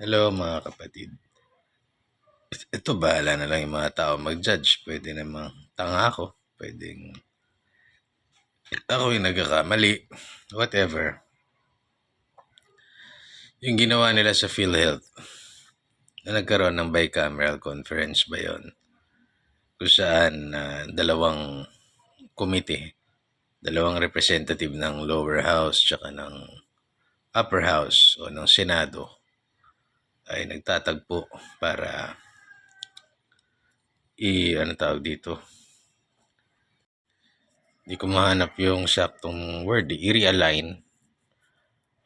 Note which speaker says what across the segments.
Speaker 1: Hello mga kapatid. Ito bahala na lang yung mga tao mag-judge. Pwede namang tanga ako. Pwedeng ako yung nagkakamali. Whatever. Yung ginawa nila sa PhilHealth na nagkaroon ng bicameral conference ba yon kung saan uh, dalawang committee, dalawang representative ng lower house tsaka ng upper house o ng senado ay nagtatagpo para i ano tawag dito? Hindi ko mahanap yung saktong word i-realign.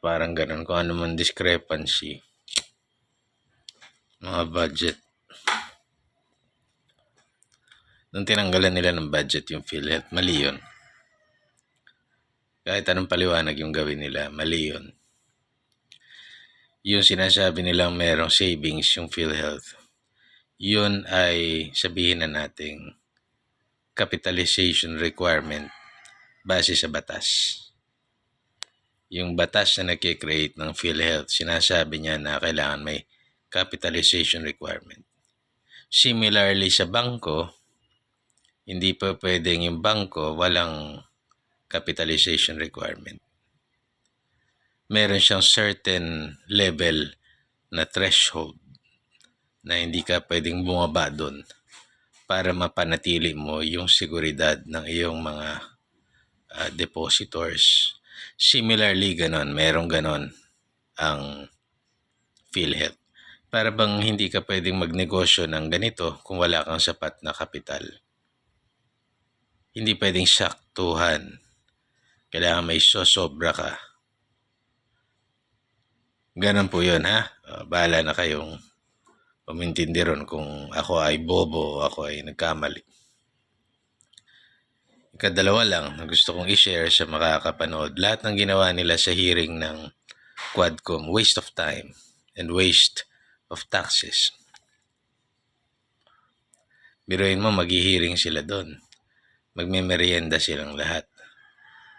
Speaker 1: Parang ganun kung ano man discrepancy. Mga budget. Nung tinanggalan nila ng budget yung PhilHealth mali yun. Kahit anong paliwanag yung gawin nila mali yun yung sinasabi nilang merong savings yung PhilHealth yun ay sabihin na nating capitalization requirement base sa batas. Yung batas na nag-create ng PhilHealth, sinasabi niya na kailangan may capitalization requirement. Similarly sa bangko, hindi pa pwedeng yung bangko walang capitalization requirement. Meron siyang certain level na threshold na hindi ka pwedeng bumaba doon para mapanatili mo yung seguridad ng iyong mga uh, depositors. Similarly, ganon, merong ganon ang PhilHealth. Para bang hindi ka pwedeng magnegosyo ng ganito kung wala kang sapat na kapital. Hindi pwedeng saktuhan. Kailangan may sosobra ka. Ganon po yun ha. Uh, bahala na kayong umintindi ron kung ako ay bobo o ako ay nagkamali. Ikadalawa lang na gusto kong i-share sa makakapanood, lahat ng ginawa nila sa hearing ng Quadcom, waste of time and waste of taxes. Biruin mo, maghihiring sila doon. Magme-merienda silang lahat.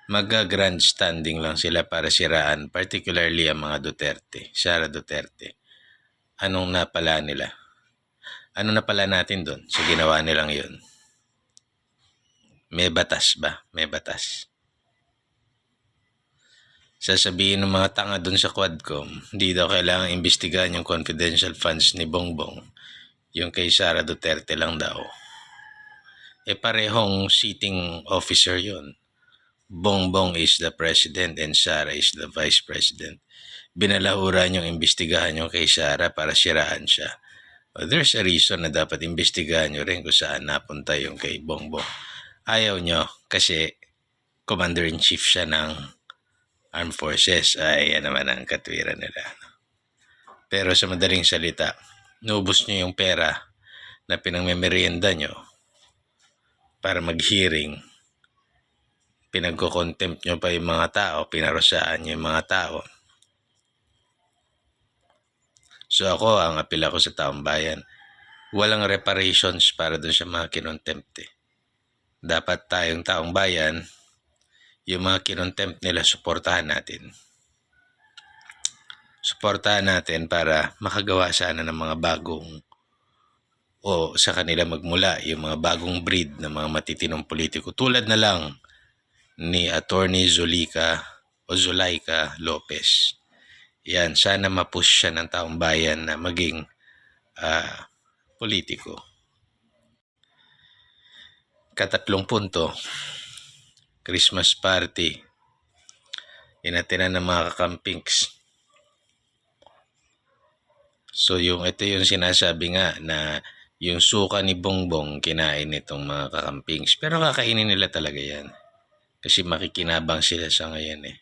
Speaker 1: Mag-grandstanding lang sila para siraan, particularly ang mga Duterte, Sara Duterte anong napala nila? Ano napala natin doon sa ginawa nilang yun? May batas ba? May batas. Sasabihin ng mga tanga doon sa Quadcom, hindi daw kailangan imbestigahan yung confidential funds ni Bongbong. Yung kay Sara Duterte lang daw. Eh parehong sitting officer yon. Bongbong is the president and Sara is the vice president binalahuran yung imbestigahan nyo kay Sarah para siraan siya. Well, there's a reason na dapat imbestigahan nyo rin kung saan napunta yung kay Bongbong. Ayaw nyo kasi commander-in-chief siya ng armed forces. Ay, yan naman ang katwiran nila. Pero sa madaling salita, nubos nyo yung pera na pinangmemerienda nyo para mag-hearing. Pinagko-contempt nyo pa yung mga tao, pinarosaan nyo yung mga tao So ako, ang apil ako sa taong bayan, walang reparations para dun sa mga kinontempt eh. Dapat tayong taong bayan, yung mga kinontempt nila, suportahan natin. Suportahan natin para makagawa sana ng mga bagong o sa kanila magmula yung mga bagong breed ng mga matitinong politiko tulad na lang ni Attorney Zulika o Zulaika Lopez yan, sana mapush siya ng taong bayan na maging uh, politiko. Katatlong punto, Christmas party. Inatinan ng mga kakampings. So yung ito yung sinasabi nga na yung suka ni Bongbong kinain nitong mga kakampings. Pero kakainin nila talaga yan. Kasi makikinabang sila sa ngayon eh.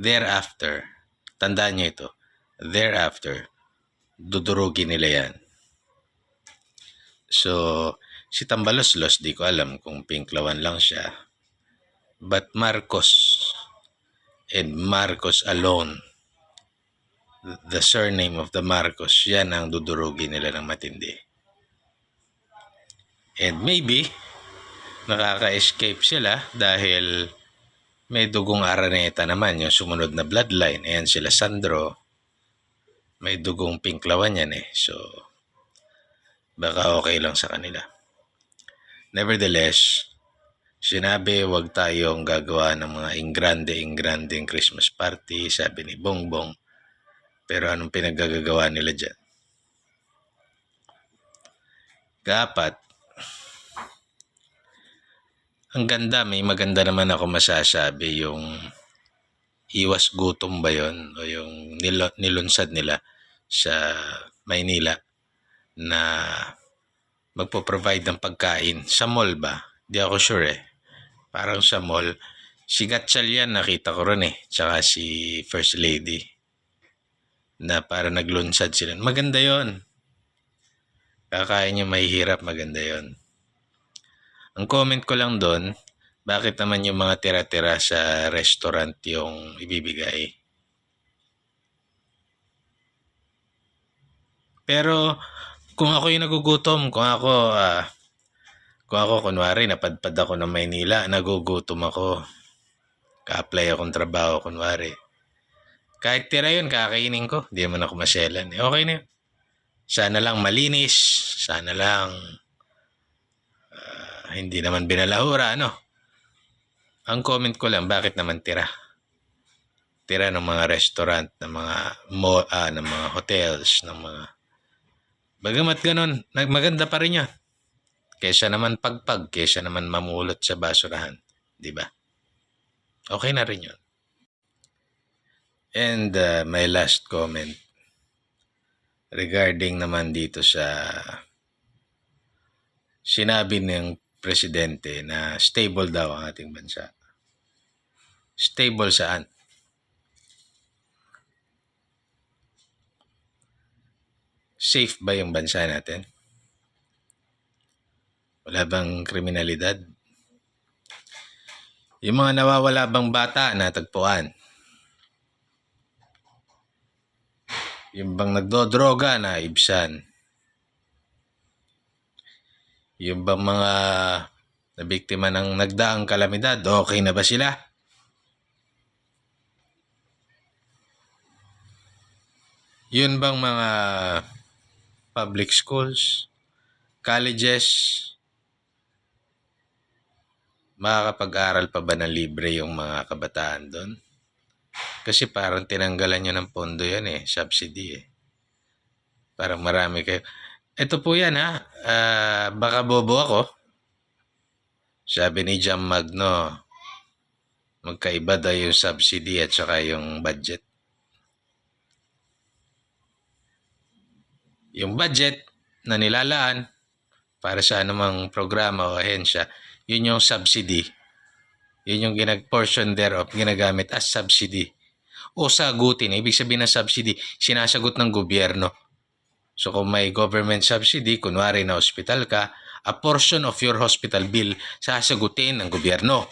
Speaker 1: Thereafter, Tandaan nyo ito. Thereafter, dudurugin nila yan. So, si Tambaloslos, di ko alam kung pinklawan lang siya. But Marcos and Marcos alone, the surname of the Marcos, yan ang dudurugin nila ng matindi. And maybe, nakaka-escape sila dahil may dugong Araneta naman, yung sumunod na bloodline. Ayan sila Sandro. May dugong pinklawan yan eh. So, baka okay lang sa kanila. Nevertheless, sinabi wag tayong gagawa ng mga ingrande-ingranding Christmas party, sabi ni Bongbong. Pero anong pinaggagawa nila dyan? Kapat, ang ganda, may maganda naman ako masasabi yung iwas gutom ba yon o yung nilo, nilunsad nila sa Maynila na magpo-provide ng pagkain sa mall ba? Di ako sure eh. Parang sa mall. Si Gatchal yan, nakita ko rin eh. Tsaka si First Lady. Na para naglunsad sila. Maganda yon Kakain yung mahihirap, maganda yon Ang comment ko lang doon, bakit naman yung mga tira-tira sa restaurant yung ibibigay? Pero kung ako yung nagugutom, kung ako ah, kung ako kunwari napadpad ako ng Maynila, nagugutom ako. Ka-apply akong trabaho kunwari. Kahit tira yun, kakainin ko. Hindi naman ako masyalan. Eh, okay na yun. Sana lang malinis. Sana lang hindi naman binalahura, ano? Ang comment ko lang, bakit naman tira? Tira ng mga restaurant, ng mga mo, ah, ng mga hotels, ng mga Bagamat ganun, maganda pa rin yun. Kesa naman pagpag, kesa naman mamulot sa basurahan. Di ba? Okay na rin yun. And uh, my last comment regarding naman dito sa sinabi ng presidente na stable daw ang ating bansa. Stable saan? Safe ba yung bansa natin? Wala bang kriminalidad? Yung mga nawawala bang bata natagpuan? Yung bang nagdodroga na ibsan? Yung bang mga nabiktima ng nagdaang kalamidad, okay na ba sila? Yun bang mga public schools, colleges, makakapag-aral pa ba ng libre yung mga kabataan doon? Kasi parang tinanggalan nyo ng pondo yan eh, subsidy eh. Parang marami kayo. Ito po yan ha, Ah, baka bobo ako. Sabi ni Jam Magno, magkaiba daw yung subsidy at saka yung budget. Yung budget na nilalaan para sa anumang programa o ahensya, yun yung subsidy. Yun yung ginag portion thereof ginagamit as subsidy. O sagutin, ibig sabihin ng subsidy, sinasagot ng gobyerno. So kung may government subsidy, kunwari na hospital ka, a portion of your hospital bill sasagutin ng gobyerno.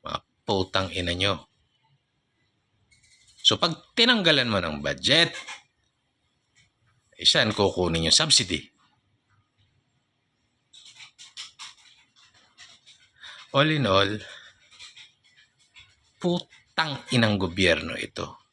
Speaker 1: Mga putang ina nyo. So pag tinanggalan mo ng budget, eh, saan kukunin yung subsidy? All in all, putang inang gobyerno ito.